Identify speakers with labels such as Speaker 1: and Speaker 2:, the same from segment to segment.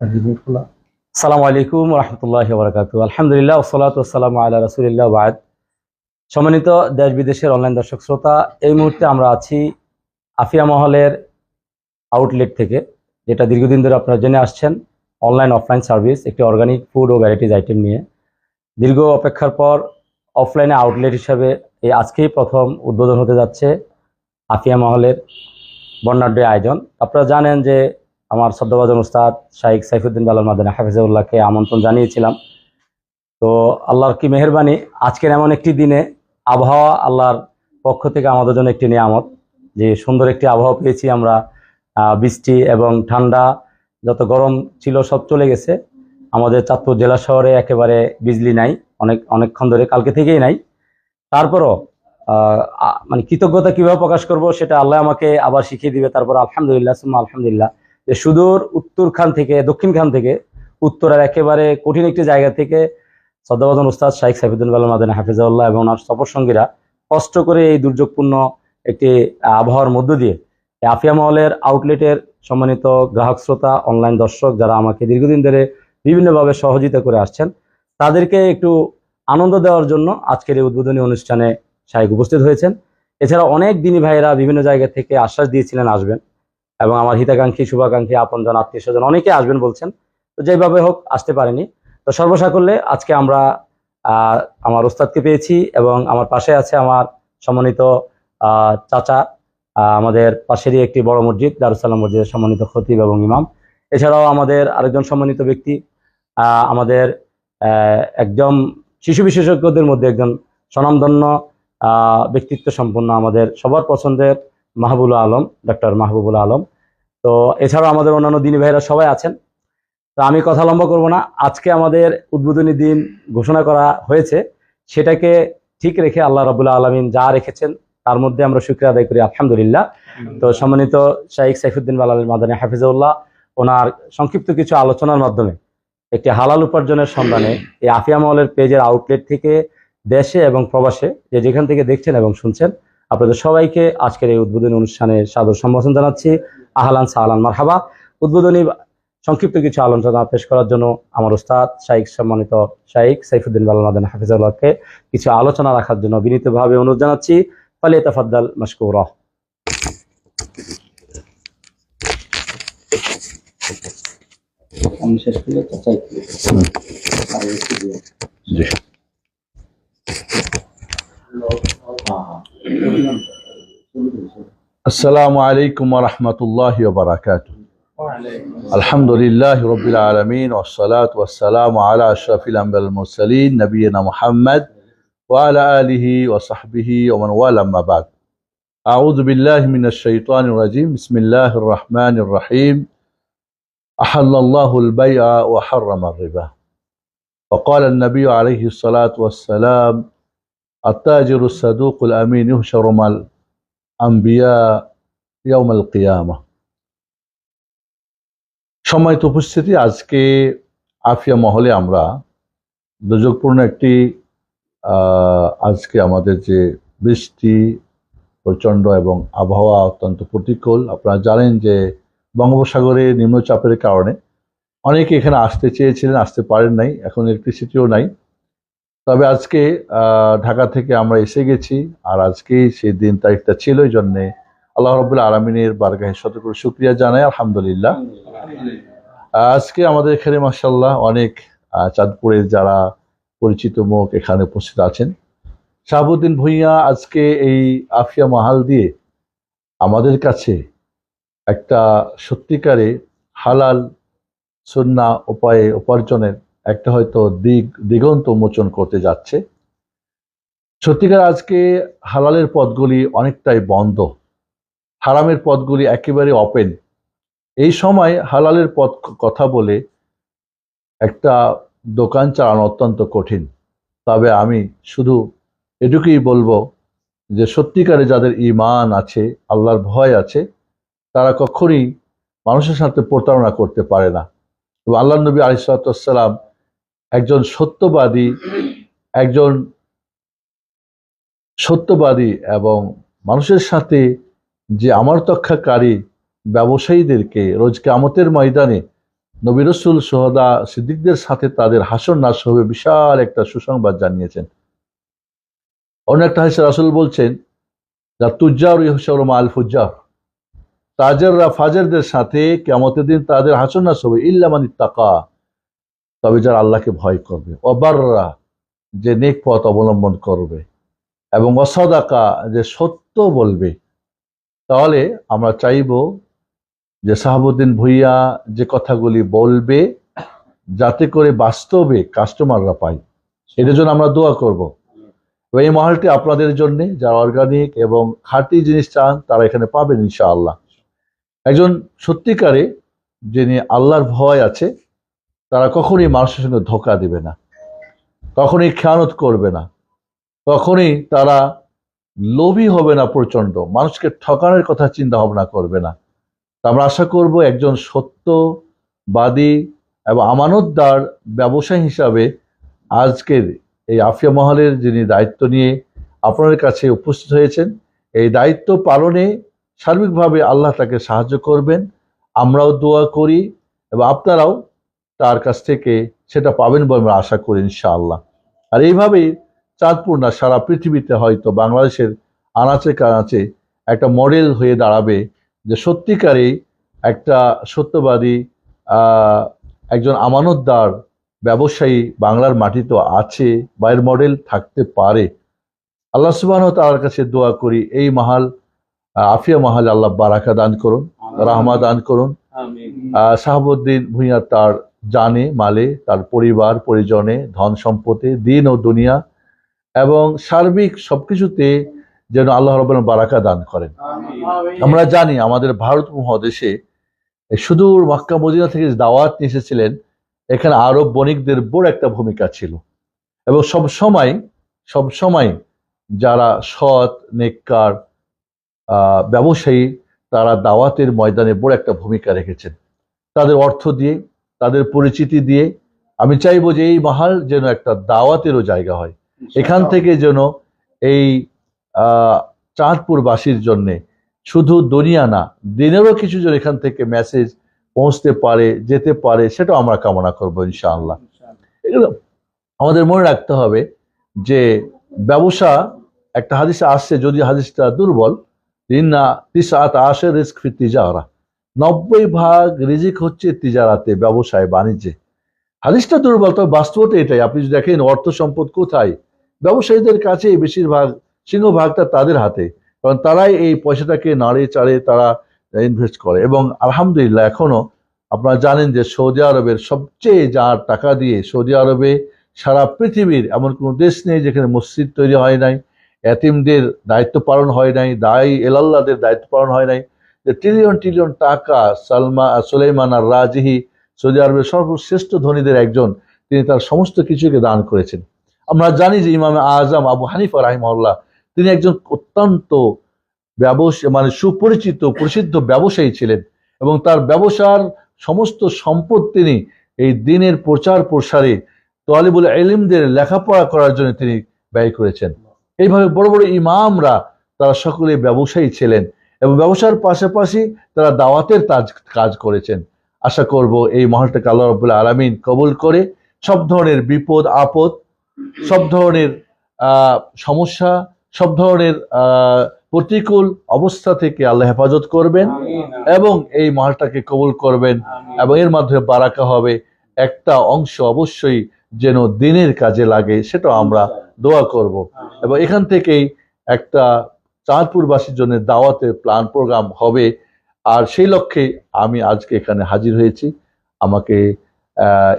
Speaker 1: সালামু আলাইকুম রহমতুল্লাহ বরকাত আলহামদুলিল্লাহ ওসলাত আল্লাহ রসুলিল্লাহ বাদ। সম্মানিত দেশ বিদেশের অনলাইন দর্শক শ্রোতা, এই মুহূর্তে আমরা আছি আফিয়া মহলের আউটলেট থেকে, যেটা দীর্ঘদিন ধরে আপনারা জেনে আসছেন, অনলাইন অফলাইন সার্ভিস, একটি অর্গানিক ফুড ও ভ্যারাইটিজ আইটেম নিয়ে। দীর্ঘ অপেক্ষার পর অফলাইনে আউটলেট হিসাবে এই আজকেই প্রথম উদ্বোধন হতে যাচ্ছে আফিয়া মহলের বর্ণাঢ্য আয়োজন। আপনারা জানেন যে আমার সদ্যবাজন উস্তাদ শাইখ সাইফুদ্দিন বালাল মাদানী হাফিজাউল্লাহকে আমন্ত্রণ জানিয়েছিলাম। তো আল্লাহর কি মেহরবানি, আজকের এমন একটি দিনে আবহাওয়া আল্লাহর পক্ষ থেকে আমাদের জন্য একটি নিয়ামত। যে সুন্দর একটি আবহাওয়া পেয়েছি আমরা বৃষ্টি এবং ঠান্ডা, যত গরম ছিল সব চলে গেছে। আমাদের চাঁদপুর জেলা শহরে একেবারে বিজলি নাই, অনেক, অনেকক্ষণ ধরে কালকে থেকেই নাই। তারপরও মানে কৃতজ্ঞতা কীভাবে প্রকাশ করব সেটা আল্লাহ আমাকে আবার শিখিয়ে দিবে। তারপর আলহামদুলিল্লাহ, সুম্মা আলহামদুলিল্লাহ। যে সুদূর উত্তর খান থেকে, দক্ষিণ খান থেকে, উত্তরের একেবারে কঠিন একটি জায়গা থেকে সদ্দাবাদন উস্তাদ শাইখ সাইফুদ্দিন বালাম মাদান হাফিজাউল্লাহ এবং ওনার সফর সঙ্গীরা কষ্ট করে এই দুর্যোগপূর্ণ একটি আবহাওয়ার মধ্য দিয়ে আফিয়া মহলের আউটলেটের সম্মানিত গ্রাহক শ্রোতা অনলাইন দর্শক যারা আমাকে দীর্ঘদিন ধরে বিভিন্নভাবে সহযোগিতা করে আসছেন, তাদেরকে একটু আনন্দ দেওয়ার জন্য আজকের এই উদ্বোধনী অনুষ্ঠানে শাইখ উপস্থিত হয়েছেন। এছাড়া অনেক দিনী ভাইয়েরা বিভিন্ন জায়গা থেকে আশ্বাস দিয়েছিলেন, আসবেন। এবং আমার হিতাকাঙ্ক্ষী, শুভাকাঙ্ক্ষী, আপনজন, আত্মীয় স্বজন অনেকে আসবেন বলছেন। তো যেভাবে হোক, আসতে পারেনি। তো সর্বসাকল্যে আজকে আমরা আমার ওস্তাদকে পেয়েছি এবং আমার পাশে আছে আমার সম্মানিত চাচা আমাদের পাশেরই একটি বড় মসজিদ দারুসালাম মসজিদের সম্মানিত খতিব এবং ইমাম। এছাড়াও আমাদের আরেকজন সম্মানিত ব্যক্তি আমাদের একজন শিশু বিশেষজ্ঞদের মধ্যে একজন স্বনামধন্য ব্যক্তিত্ব সম্পন্ন আমাদের সবার পছন্দের মাহবুল আলম ডক্টর মাহবুবুল আলম। তো এছাড়াও আমাদের অন্যান্য দিনী ভাইরা সবাই আছেন। তো আমি কথা লম্বা করব না। আজকে আমাদের উদ্বোধনী দিন ঘোষণা করা হয়েছে। সেটাকে ঠিক রেখে আল্লাহ রবুল্লাহ আলমিন যা রেখেছেন তার মধ্যে আমরা শুক্রিয়া আদায় করি আলহামদুলিল্লাহ। তো সম্মানিত শাইখ সাইফুদ্দিন বালাল মাদানী হাফিজাউল্লাহ ওনার সংক্ষিপ্ত কিছু আলোচনার মাধ্যমে একটি হালাল উপার্জনের সন্ধানে এই আফিয়া মহলের পেজের আউটলেট থেকে দেশে এবং প্রবাসে যে যেখান থেকে দেখছেন এবং শুনছেন আপনাদের সবাইকে আজকের এই উদ্বোধনী অনুষ্ঠানে সাদর সম্ভাষণ জানাচ্ছি। আহলান সাহলান মারহাবা। উদ্বোধনী সংক্ষিপ্ত কিছু আলোচনা পেশ করার জন্য আমার উস্তাদ শাইখ সম্মানিত শাইখ সাইফুদ্দিন বালামাদান হাফিজাউল্লাহকে কিছু আলোচনা রাখার জন্য বিনীতভাবে অনুরোধ জানাচ্ছি। ফালে তাফাদ্দাল মশকুর। আমি শেষ করলে চাচাই
Speaker 2: السلام عليكم ورحمة الله وبركاته. الحمد لله رب العالمين والصلاة والسلام على أشرف الأنبياء المرسلين نبينا محمد وعلى آله وصحبه ومن والاه أما بعد. أعوذ بالله من الشيطان الرجيم. بسم الله الرحمن الرحيم. أحل الله البيع وحرم الربا. وقال النبي عليه الصلاة والسلام التاجر الصدوق الأمين يهشر مال আম্বিয়া ইয়ামাল কিয়ামা। সম্মানিত উপস্থিতি, আজকে আফিয়া মহলে আমরা দুর্যোগপূর্ণ একটি আজকে আমাদের যে বৃষ্টি প্রচণ্ড এবং আবহাওয়া অত্যন্ত প্রতিকূল, আপনারা জানেন যে বঙ্গোপসাগরে নিম্নচাপের কারণে অনেকে এখানে আসতে চেয়েছিলেন, আসতে পারেন নাই, এখন ইলেকট্রিসিটিও নাই। তবে আজকে ঢাকা থেকে আমরা এসে গেছি, আর আজকেই সেই দিন তারিখটা ছিল, এই জন্যে আল্লাহ রবুল্লা আলমিনের বারগাহে শত করে শুক্রিয়া জানাই, আলহামদুলিল্লাহ। আজকে আমাদের এখানে মাসাল্লাহ অনেক চাঁদপুরের যারা পরিচিত মুখ এখানে উপস্থিত আছেন। শাহাবুদ্দিন ভূঁইয়া আজকে এই আফিয়া মাহাল দিয়ে আমাদের কাছে একটা সত্যিকারে হালাল সুন্না উপায়ে উপার্জনের একটা হয়তো দিগ, দিগন্ত মোচন করতে যাচ্ছে। সত্যিকার আজকে হালালের পদগুলি অনেকটাই বন্ধ। হারামের পদগুলি একেবারে ওপেন এই সময় হালালের পথ কথা বলে একটা দোকান চালানো অত্যন্ত কঠিন। তবে আমি শুধু এটুকুই বলব যে সত্যিকারে যাদের ইমান আছে, আল্লাহর ভয় আছে, তারা কখনই মানুষের সাথে প্রতারণা করতে পারে না। এবং আল্লাহ নবী আলিসাল্লাম একজন সত্যবাদী একজন সত্যবাদী এবং মানুষের সাথে যে আমার তক্ষাকারী ব্যবসায়ীদেরকে রোজ কামতের ময়দানে নবী রসুল সোহদা সিদ্দিকদের সাথে তাদের হাসন নাশ হবে বিশাল একটা সুসংবাদ জানিয়েছেন। অন্য একটা হাসে রাসুল বলছেন, যা তুজ্জার ইহসর মাল ফুজ্জার। তাজেররা, ফাজেরদের সাথে কেমতের দিন তাদের হাসন নাশ হবে ইল্লামানি তাকা তবে যারা আল্লাহকে ভয় করবে। অবাররা যে নেক পথ অবলম্বন করবে এবং অসদাকা যে সত্য বলবে, তাহলে আমরা চাইব যে সাহাবুদ্দিন ভুইয়া যে কথাগুলি বলবে, যাতে করে বাস্তবে কাস্টমাররা পায়। এটার জন্য আমরা দোয়া করব। এই মহলটি আপনাদের জন্য, যারা অর্গানিক এবং খাঁটি জিনিস চান, তারা এখানে পাবেন ইনশাআল্লাহ। একজন সত্যিকারে যিনি আল্লাহর ভয় আছে তারা কখনই মানুষের সঙ্গে ধোকা দিবে না। কখনই খেয়ানত করবে না। কখনই তারা লোভী হবে না প্রচণ্ড মানুষকে ঠকানোর কথা চিন্তা ভাবনা করবে না। আমরা আশা করব একজন সত্যবাদী এবং আমানতদার ব্যবসায়ী হিসাবে আজকের এই আফিয়া মহলের যিনি দায়িত্ব নিয়ে আপনাদের কাছে উপস্থিত হয়েছেন, এই দায়িত্ব পালনে সার্বিকভাবে আল্লাহ তাকে সাহায্য করবেন। আমরাও দোয়া করি এবং আপনারাও তার কাছ থেকে সেটা পাবেন বলে আমরা আশা করি ইনশাআল্লাহ। আর এইভাবেই চাঁদপুর না সারা পৃথিবীতে হয়তো বাংলাদেশের আনাচে কানাচে একটা মডেল হয়ে দাঁড়াবে যে সত্যিকারেই একটা সত্যবাদী একজন আমানতদার ব্যবসায়ী বাংলার মাটি তো আছে বা এর মডেল থাকতে পারে। আল্লাহ সুবাহ তার কাছে দোয়া করি এই মাহাল আফিয়া মাহাল আল্লাহ বারাকা দান করুন রাহমা দান করুন। আহ, শাহাবুদ্দিন ভূঁইয়া তার জানে মালে তার পরিবার পরিজনে ধন সম্পদে দিন ও দুনিয়া এবং সার্বিক সবকিছুতে যেন আল্লাহ রবেন বারাকা দান করেন। আমরা জানি আমাদের ভারত মহাদেশে সুদূর মক্কা মদিনা থেকে দাওয়াত নিয়ে এসেছিলেন এখানে আরব বণিকদের বড় একটা ভূমিকা ছিল। এবং সব সময় সব সময় যারা সৎ নেককার ব্যবসায়ী তারা দাওয়াতের ময়দানে বড় একটা ভূমিকা রেখেছেন। তাদের অর্থ দিয়ে তাদের পরিচিতি দিয়ে আমি চাইব যে এই মাহাল যেন একটা দাওয়াতেরও জায়গা হয়। এখান থেকে যেন এই চাঁদপুরবাসীর জন্য শুধু দুনিয়া না দিনেরও কিছু যেন এখান থেকে মেসেজ পৌঁছতে পারে যেতে পারে সেটাও আমরা কামনা করব ইনশাআল্লাহ। এগুলো আমাদের মনে রাখতে হবে যে ব্যবসা একটা হাদিসে আসছে যদি হাদিসটা দুর্বল ইন্না তিসাত আসে রিস্ক ফি তিজারা। নব্বই ভাগ রিজিক হচ্ছে তিজারাতে, ব্যবসায়, বাণিজ্যে। হাদিসটা দুর্বল, তবে বাস্তবতা এটাই। আপনি যদি দেখেন, অর্থ সম্পদ কোথায়? ব্যবসায়ীদের কাছে বেশিরভাগ, সিংহভাগটা তাদের হাতে। কারণ তারাই এই পয়সাটাকে নাড়ে চাড়ে তারা ইনভেস্ট করে। এবং আলহামদুলিল্লাহ, এখনও আপনারা জানেন যে সৌদি আরবের সবচেয়ে যার টাকা দিয়ে সৌদি আরবে সারা পৃথিবীর এমন কোনো দেশ নেই যেখানে মসজিদ তৈরি হয় নাই, এতিমদের দায়িত্ব পালন হয় নাই, দায়ী এলাল্লাদের দায়িত্ব পালন হয় নাই। যে ট্রিলিয়ন ট্রিলিয়ন টাকা সালমা, সুলেইমান আর রাজিহি, সৌদি আরবের সর্বশ্রেষ্ঠ ধনীদের একজন, তিনি তার সমস্ত কিছুকে দান করেছেন। আমরা জানি যে ইমাম আজম আবু হানিফা রাহিমহল্লাহ, তিনি একজন অত্যন্ত ব্যবসা মানে সুপরিচিত, প্রসিদ্ধ ব্যবসায়ী ছিলেন এবং তার ব্যবসার সমস্ত সম্পদ তিনি এই দিনের প্রচার প্রসারে তোয়ালিবুল এলিমদের লেখাপড়া করার জন্য তিনি ব্যয় করেছেন। এইভাবে বড় বড় ইমামরা, তারা সকলে ব্যবসায়ী ছিলেন। এবং ব্যবসার পাশাপাশি তারা দাওয়াতের কাজ কাজ করেছেন। আশা করব এই মহলটাকে আল্লাহ রবুল্লাহ আলমিন কবুল করে সব ধরনের বিপদ আপদ সব ধরনের সমস্যা সব ধরনের প্রতিকূল অবস্থা থেকে আল্লাহ হেফাজত করবেন এবং এই মহলটাকে কবুল করবেন এবং এর মাধ্যমে বারাকা হবে। একটা অংশ অবশ্যই যেন দিনের কাজে লাগে সেটা আমরা দোয়া করব। এবং এখান থেকেই একটা চাঁদপুরবাসীর জন্য দাওয়াতের প্ল্যান প্রোগ্রাম হবে। আর সেই লক্ষ্যে আমি আজকে এখানে হাজির হয়েছি। আমাকে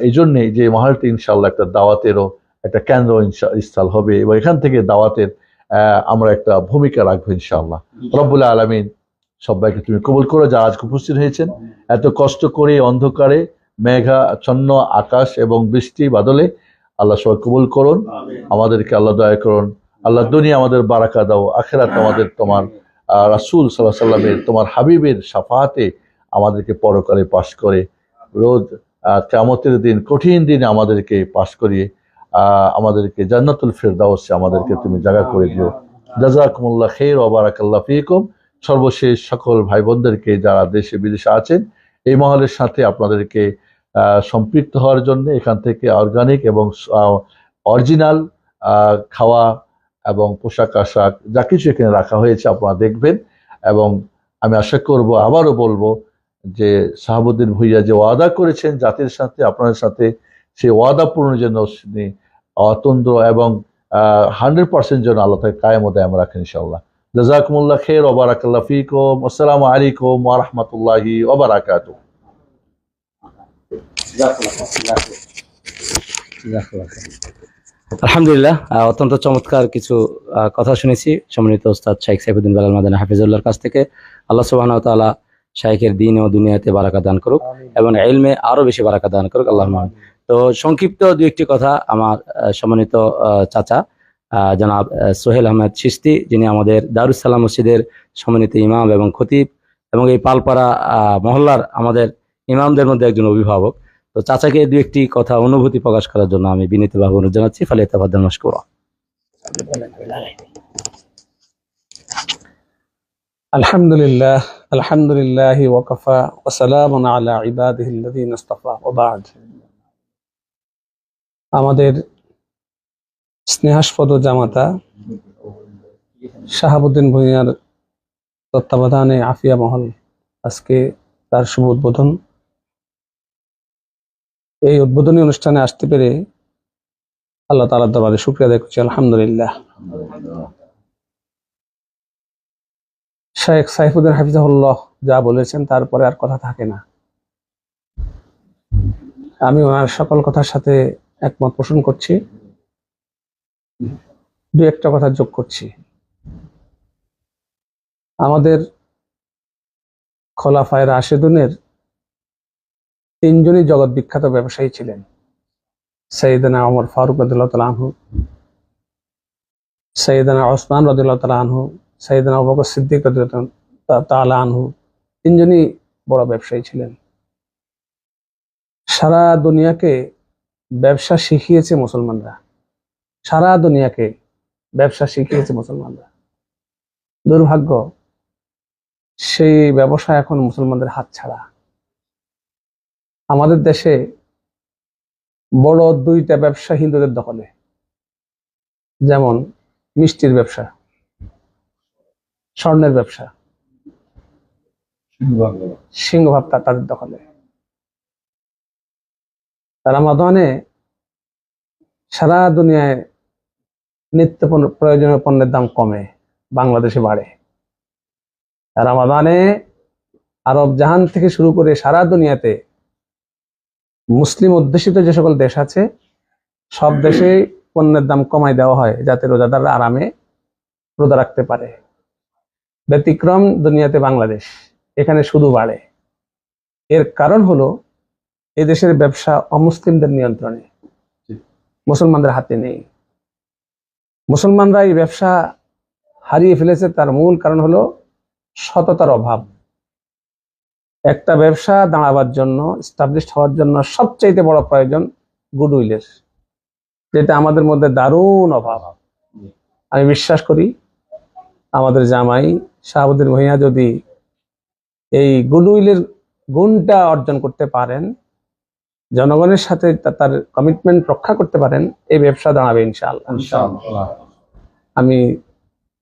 Speaker 2: এই জন্যে যে মহালটি ইনশাল্লাহ একটা দাওয়াতেরও একটা কেন্দ্র স্থল হবে এবং এখান থেকে দাওয়াতের আমরা একটা ভূমিকা রাখব ইনশাআল্লাহ। রব্বুল্লাহ আলমিন সবাইকে তুমি কবুল করো যারা আজকে উপস্থিত হয়েছেন। এত কষ্ট করে অন্ধকারে মেঘাচ্ছন্ন আকাশ এবং বৃষ্টি বাদলে আল্লাহ সবাই কবুল করুন। আমাদেরকে আল্লাহ দয়া করুন। আল্লাহ দুনিয়া আমাদের বারাকা দাও আখেরাত আমাদের তোমার রাসূল সাল্লাহ সাল্লামের তোমার হাবিবের সাফাতে আমাদেরকে পরকালে পাশ করে। রোজ আহ, কেয়ামতের দিন কঠিন দিনে আমাদেরকে পাশ করিয়ে আমাদেরকে জান্নাতুল ফেরদাউসে আমাদেরকে তুমি জায়গা করে দিও। জাজাকুমুল্লাহ খের ওবারাকাল্লাহ ফিকুম। সর্বশেষ সকল ভাই বোনদেরকে যারা দেশে বিদেশে আছেন এই মহলের সাথে আপনাদেরকে সম্পৃক্ত হওয়ার জন্য এখান থেকে অর্গানিক এবং অরিজিনাল খাওয়া এবং পোশাক আশাক যা কিছু এখানে রাখা হয়েছে আপনারা দেখবেন। এবং আমি আশা করব আবারও বলব যে শাহাবুদ্দিন ভুইয়া যে ওয়াদা করেছেন জাতির সাথে আপনাদের সাথে সেই ওয়াদা পূরণের জন্য তিনি অতন্দ্র এবং হান্ড্রেড পার্সেন্ট যেন আল্লাহ তাকে কায়েম দায়াম রাখেন ইনশাআল্লাহ। জাজাকুমুল্লাহ খের ওবারাকাল্লাহ ফিকুম। আসসালামু আলাইকুম ওয়া রাহমাতুল্লাহি ওয়া বারাকাতুহু।
Speaker 1: আলহামদুলিল্লাহ অত্যন্ত চমৎকার কিছু কথা শুনেছি সম্মানিত ওস্তাদ শাইখ সাইফুদ্দিন বেলাল মাদানা হাফিজুল্লাহর কাছ থেকে। আল্লাহ সুবাহ তাআলা শাইখের দিন ও দুনিয়াতে বারাকা দান করুক এবং এলমে আরও বেশি বারাকা দান করুক আল্লাহ তো সংক্ষিপ্ত দু একটি কথা আমার সম্মানিত চাচা আহ, জনাব সোহেল আহমেদ চিস্তি যিনি আমাদের দারুসালাম মসজিদের সম্মানিত ইমাম এবং খতিব এবং এই পালপাড়া আহ, মহল্লার আমাদের ইমামদের মধ্যে একজন অভিভাবক। তো চাচাকে দু একটি কথা অনুভূতি প্রকাশ করার জন্য আমি বিনীতভাবে অনুরোধ জানাচ্ছি ফলে তাবাদ্দাল মাশকুরা
Speaker 3: الحمد لله الحمد لله وكفى وسلام على عباده الذين اصطفى وبعد আমাদের স্নেহাস্পদ জামাতা শাহাবুদ্দিন ভূঁইয়ার তত্ত্বাবধানে আফিয়া মহল আজকে তার শুভ উদ্বোধন এই উদ্বোধনী অনুষ্ঠানে আসতে পেরে আল্লাহ তালার দরবারে শুক্রিয়া আদায় করছি, আলহামদুলিল্লাহ। শেখ সাইফুদ্দিন হাফিজাহুল্লাহ যা বলেছেন তারপরে আর কথা থাকে না। আমি ওনার সকল কথার সাথে একমত পোষণ করছি। দু একটা কথা যোগ করছি। আমাদের খোলাফায় রাশেদুনের তিনজনই জগৎ বিখ্যাত ব্যবসায়ী ছিলেন। সৈয়দনা ওমর ফারুক রদুল্লাহ তালা সৈয়দনা ওসমান রদুল্লাহ তালা আনহু সাইদানা আবু সিদ্দিক রাদিয়াল্লাহু আনহু, তিনজনই বড় ব্যবসায়ী ছিলেন। সারা দুনিয়াকে ব্যবসা শিখিয়েছে মুসলমানরা। সারা দুনিয়াকে ব্যবসা শিখিয়েছে মুসলমানরা। দুর্ভাগ্য, সেই ব্যবসা এখন মুসলমানদের হাত ছাড়া। আমাদের দেশে বড় দুইটা ব্যবসা হিন্দুদের দখলে। যেমন মিষ্টির ব্যবসা স্বর্ণের ব্যবসা সিংহভাব তাদের দখলে। তারা রামাদানে সারা দুনিয়ায় নিত্য প্রয়োজনীয় পণ্যের দাম কমে বাংলাদেশে বাড়ে। তারা রামাদানে আরব জাহান থেকে শুরু করে সারা দুনিয়াতে মুসলিম অধ্যুষিত যে সকল দেশ আছে সব দেশে পণ্যের দাম কমাই দেওয়া হয় যাতে রোজাদাররা আরামে রোজা রাখতে পারে। ব্যতিক্রম দুনিয়াতে বাংলাদেশ এখানে শুধু বাড়ে। এর কারণ হলো এই দেশের ব্যবসা অমুসলিমদের নিয়ন্ত্রণে মুসলমানদের হাতে নেই। মুসলমানরা এই ব্যবসা হারিয়ে ফেলেছে তার মূল কারণ হলো সততার অভাব। একটা ব্যবসা দাঁড়াবার জন্য স্টাবলিশ হওয়ার জন্য সবচাইতে বড় প্রয়োজন গুডউইলের যেটা আমাদের মধ্যে দারুণ অভাব। আমি বিশ্বাস করি আমাদের জামাই শাহাবুদ্দিন ভূঁইয়া যদি এই গুডউইলের গুণটা অর্জন করতে পারেন জনগণের সাথে তার কমিটমেন্ট রক্ষা করতে পারেন এই ব্যবসা দাঁড়াবে ইনশাআল্লাহ। আমি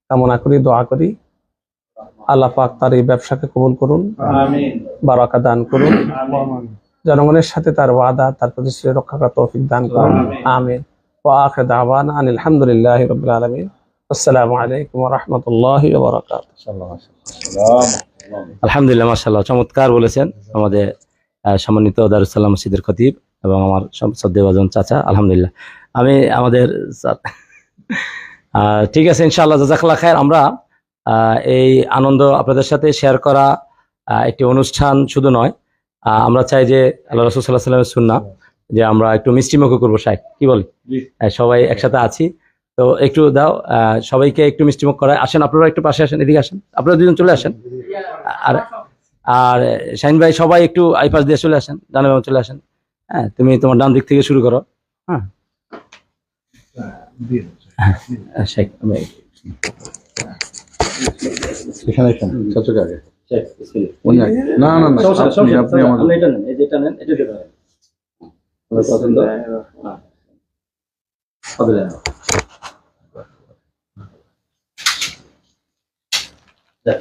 Speaker 3: কামনা করি দোয়া করি। আল্লাহ পাক তার এই ব্যবসাকে কবুল করুন বারাকা দান করুন জনগণের সাথে তার ওয়াদা তার প্রতিশ্রুতি রক্ষা তৌফিক দান করুন আমিন। ওয়া আখির দাওয়ানা আনিল হামদুলিল্লাহি রাব্বিল আলামিন। আসসালামু আলাইকুম ওয়া রাহমাতুল্লাহি
Speaker 1: আলহামদুলিল্লাহ মাশাআল্লাহ চমৎকার বলেছেন আমাদের সম্মানিত দারুসাল্লাম মসজিদের খতিব এবং আমার সদ্দেবাজন চাচা আলহামদুলিল্লাহ। আমি আমাদের ঠিক আছে ইনশাআল্লাহ জাজাকাল্লাহ খায়ের আমরা এই আনন্দ আপনাদের সাথে শেয়ার করা একটি অনুষ্ঠান শুধু নয় আমরা চাই যে আল্লাহ রসুল সাল্লাহ সাল্লামের সুন্না যে আমরা একটু মিষ্টিমুখ করব সাহেব কি বলি। সবাই একসাথে আছি তো একটু দাও সবাইকে একটু মিষ্টিমুখ করায়। আসেন আপনারা একটু পাশে আসেন এদিকে আসেন। আপনারা দুজন চলে আসেন। আর আর শাহিন ভাই সবাই একটু আই পাশ দিয়ে চলে আসেন ডানে বামে চলে আসেন। হ্যাঁ তুমি তোমার ডান দিক থেকে শুরু করো। হ্যাঁ। হ্যাঁ, শেখ,
Speaker 2: এখানে এখানে চাচুকে আগে। না না না আপনি আপনি আমাদের
Speaker 1: এটা নেন, এটা নেন, এটা দিতে পারেন। পছন্দ? দেখ,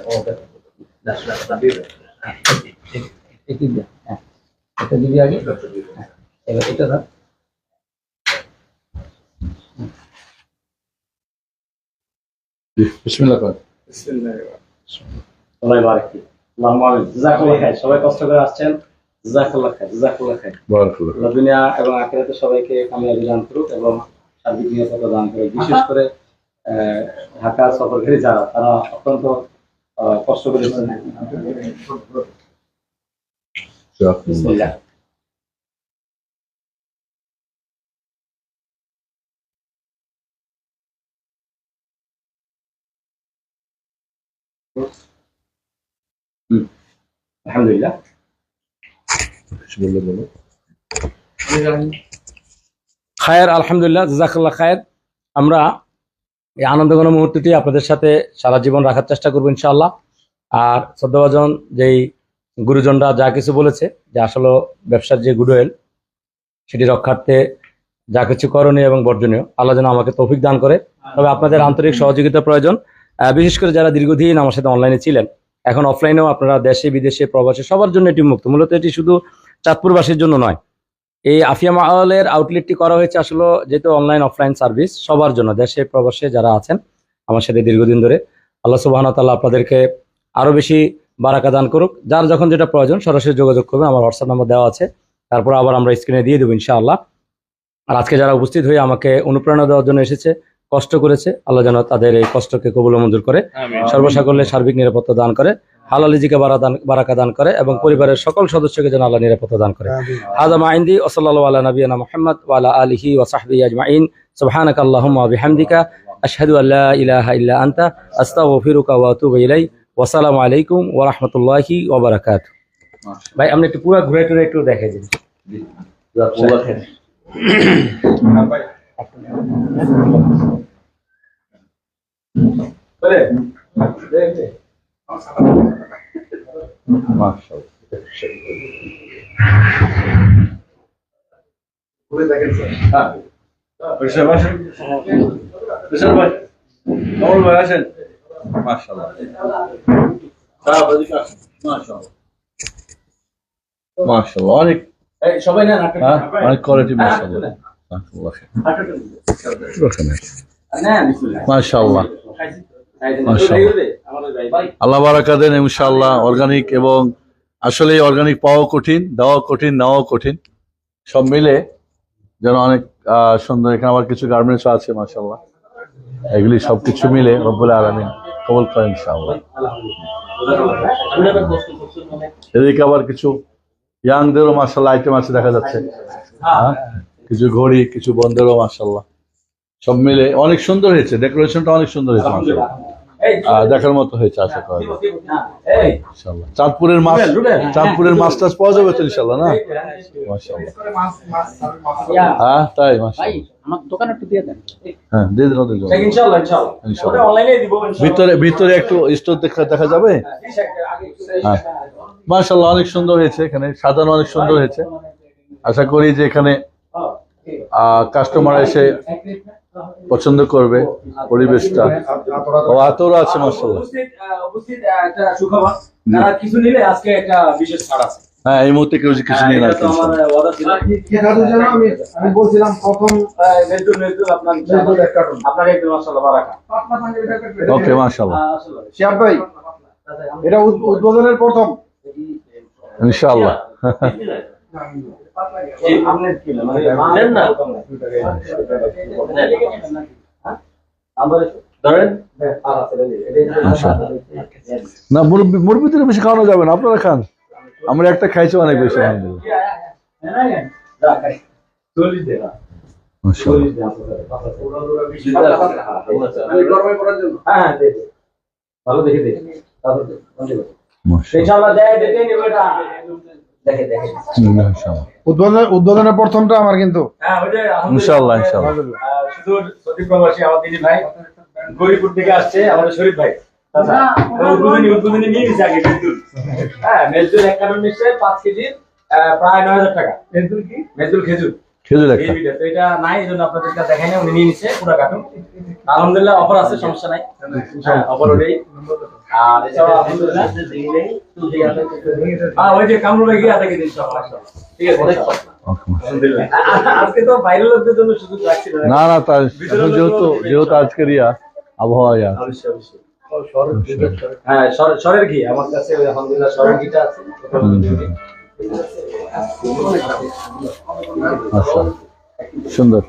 Speaker 1: হ্যাঁ। এটা দিবি আগে? হ্যাঁ, এবার এটা ধর
Speaker 2: বিসমিল্লাহ
Speaker 1: সবাই কষ্ট করে আসছেন? খাইর দুনিয়া এবং আখিরাতে সবাইকে কামিয়াবি দান করুক এবং সার্বিক নিরাপত্তা দান করুক বিশেষ করে আহ, ঢাকা সফরকারী যারা তারা অত্যন্ত আহ, কষ্ট করেছেন খায়ের, আলহামদুলিল্লাহ, জাজাকাল্লাহ খায়ের। আমরা এই আনন্দঘন মুহূর্তটি আপনাদের সাথে সারা জীবন রাখার চেষ্টা করব ইনশাআল্লাহ। আর শ্রদ্ধাভাজন যেই গুরুজনরা যা কিছু বলেছে, যে আসলে ব্যবসার যে গুডওয়েল সেটি রক্ষার্থে যা কিছু করণীয় এবং বর্জনীয়, আল্লাহ যেন আমাকে তৌফিক দান করে। তবে আপনাদের আন্তরিক সহযোগিতা প্রয়োজন। বিশেষ করে যারা দীর্ঘদিন আমার সাথে অনলাইনে ছিলেন, এখন অফলাইনেও আপনারা দেশে, বিদেশে প্রবাসে সবার জন্য এটি মুক্ত। মূলত এটি শুধু চাঁদপুরবাসীর জন্য নয়, এই আফিয়া মাহলের আউটলেটটি করা হয়েছে আসলে যেহেতু অনলাইন অফলাইন সার্ভিস সবার জন্য, দেশে, প্রবাসে যারা আছেন আমার সাথে দীর্ঘদিন ধরে, আল্লাহ সুবাহ তাল্লাহ আপনাদেরকে আরও বেশি বারাকা দান করুক। যার যখন যেটা প্রয়োজন সরাসরি যোগাযোগ করবেন, আমার হোয়াটসঅ্যাপ নাম্বার দেওয়া আছে, তারপর আবার আমরা স্ক্রিনে দিয়ে দেবো ইনশাআল্লাহ। আর আজকে যারা উপস্থিত হয়ে আমাকে অনুপ্রেরণা দেওয়ার জন্য এসেছে কষ্ট করেছে আল্লাহ যেন তাদের এই কষ্টকে কবুল মঞ্জুর করে। সর্বসকলে সার্বিক নিরাপত্তা দান করে হালাল জিকে বারাকা দান করে এবং পরিবারের সকল সদস্যকে যেন আল্লাহ নিরাপত্তা দান করে। আদম আইন্দি ওসল্লা নবীনা মোহাম্মদ ওয়ালা আলহি ওসাহবি আজমাইন। সুবাহানক বিহামদিকা আশহাদু আল্লাহ ইলাহা ইল্লা আন্তা আস্তাগফিরুকা ওয়া আতুবু ইলাই ওয়া আলাইকুম ওয়া রাহমাতুল্লাহি ওয়া ভাই আমরা একটু পুরো ঘুরে টুরে একটু দেখে দিন।
Speaker 2: মাশাআল্লাহ। মাশাআল্লাহ অনেক
Speaker 1: সবাই
Speaker 2: হ্যাঁ অনেক কোয়ালিটি মাশাআল্লাহ। মাশাআল্লাহ। আল্লাহ বারাকা দেন ইনশাআল্লাহ। অর্গানিক এবং আসলে অর্গানিক পাওয়া কঠিন দেওয়া কঠিন, নেওয়াও কঠিন। সব মিলে যেন অনেক সুন্দর। এখানে আবার কিছু গার্মেন্টস আছে, মাশাআল্লাহ। এগুলি সবকিছু মিলে রব্বুল আলামিন কবুল করেন এদিকে আবার কিছু ইয়াংদেরও মাশাআল্লাহ আইটেম আছে দেখা যাচ্ছে। হ্যাঁ? কিছু ঘড়ি কিছু বন্ধেরও মাশাআল্লাহ। সব মিলে অনেক সুন্দর হয়েছে ডেকোরেশনটা অনেক সুন্দর হয়েছে দেখার মতো হয়েছে আশা করা যায়। চাঁদপুরের মাছ
Speaker 1: রুবেল, রুবেল।
Speaker 2: চাঁদপুরের মাছ টাছ পাওয়া যাবে তো ইনশাআল্লাহ না? হ্যাঁ তাই মাশাআল্লাহ।
Speaker 4: আমার দোকানে একটু দিয়ে দেন।
Speaker 2: হ্যাঁ দিয়ে দিন ওদের জন্য।
Speaker 1: ইনশাআল্লাহ ইনশাআল্লাহ।
Speaker 2: ইনশাআল্লাহ।
Speaker 1: ওটা অনলাইনে দিব ইনশাআল্লাহ।
Speaker 2: ভিতরে ভিতরে একটু স্টোর দেখা দেখা যাবে? হ্যাঁ। মাশাআল্লাহ অনেক সুন্দর হয়েছে এখানে। সাজানো অনেক সুন্দর হয়েছে। আশা করি যে এখানে কাস্টমার এসে পছন্দ করবে পরিবেশটা। ও আতরও আছে মাশাআল্লাহ।
Speaker 1: উপস্থিত আহ, উপস্থিত আহ, একটা সুখবর। যারা কিছু নিলে আজকে একটা বিশেষ ছাড় আছে।
Speaker 2: হ্যাঁ এই মুহূর্তে কেউ কিছু
Speaker 1: হ্যাঁ,
Speaker 2: নিয়ে
Speaker 5: আমি বলছিলাম প্রথম
Speaker 2: ওকে
Speaker 5: শিয়াব ভাই এটা উদ- উদ্বোধনের প্রথম।
Speaker 1: কি না, মানে দেন না। ধরেন।
Speaker 2: মাশাআল্লাহ। না মুরব্বি মুরব্বিদের বেশি খাওয়ানো যাবে না। আপনারা খান। আমরা একটা খাইছি অনেক বেশি।
Speaker 1: ভালো দেখে। দেখে
Speaker 5: উদ্বোধনের প্রথমটা আমার কিন্তু।
Speaker 1: হ্যাঁ
Speaker 2: ইনশাআল্লাহ, ইনশাআল্লাহ।
Speaker 1: শুধু সঠিক প্রবাসী আমার দিদি ভাই গরিপুর থেকে আসছে আমাদের শরীফ ভাই। আচ্ছা, উদ্বোধনী উদ্বোধনী নিয়ে নিচ্ছে আগে মেজদুর হ্যাঁ মেজদুল এক কারণ নিচ্ছে পাঁচ কেজি আহ, প্রায় নয় হাজার টাকা। মেজদুল খেজুর।
Speaker 2: খেজুর একটা।
Speaker 1: এটা নাই এই জন্য আপনাদেরকে দেখাই না উনি নিয়ে নিচ্ছে পুরো কার্টুন আলহামদুলিল্লাহ অফার আছে সমস্যা নাই। অফার ওটাই আর এছাড়াও আলহামদুলিল্লাহ হ্যাঁ ওই যে কামরুল ভাই গিয়ে দেখে দিন ঠিক আছে আলহামদুলিল্লাহ আ- আ- আজকে তো বাইরের লোকদের জন্য সুযোগ রাখছি না?
Speaker 2: না তার যেহেতু যেহেতু আজকের ইয়া আবহাওয়া ইয়া।
Speaker 1: অবশ্যই অবশ্যই। হ্যাঁ সর- সরের ঘি আমার কাছে আলহামদুলিল্লাহ সরের ঘিটা আছে।
Speaker 2: আচ্ছা সুন্দর।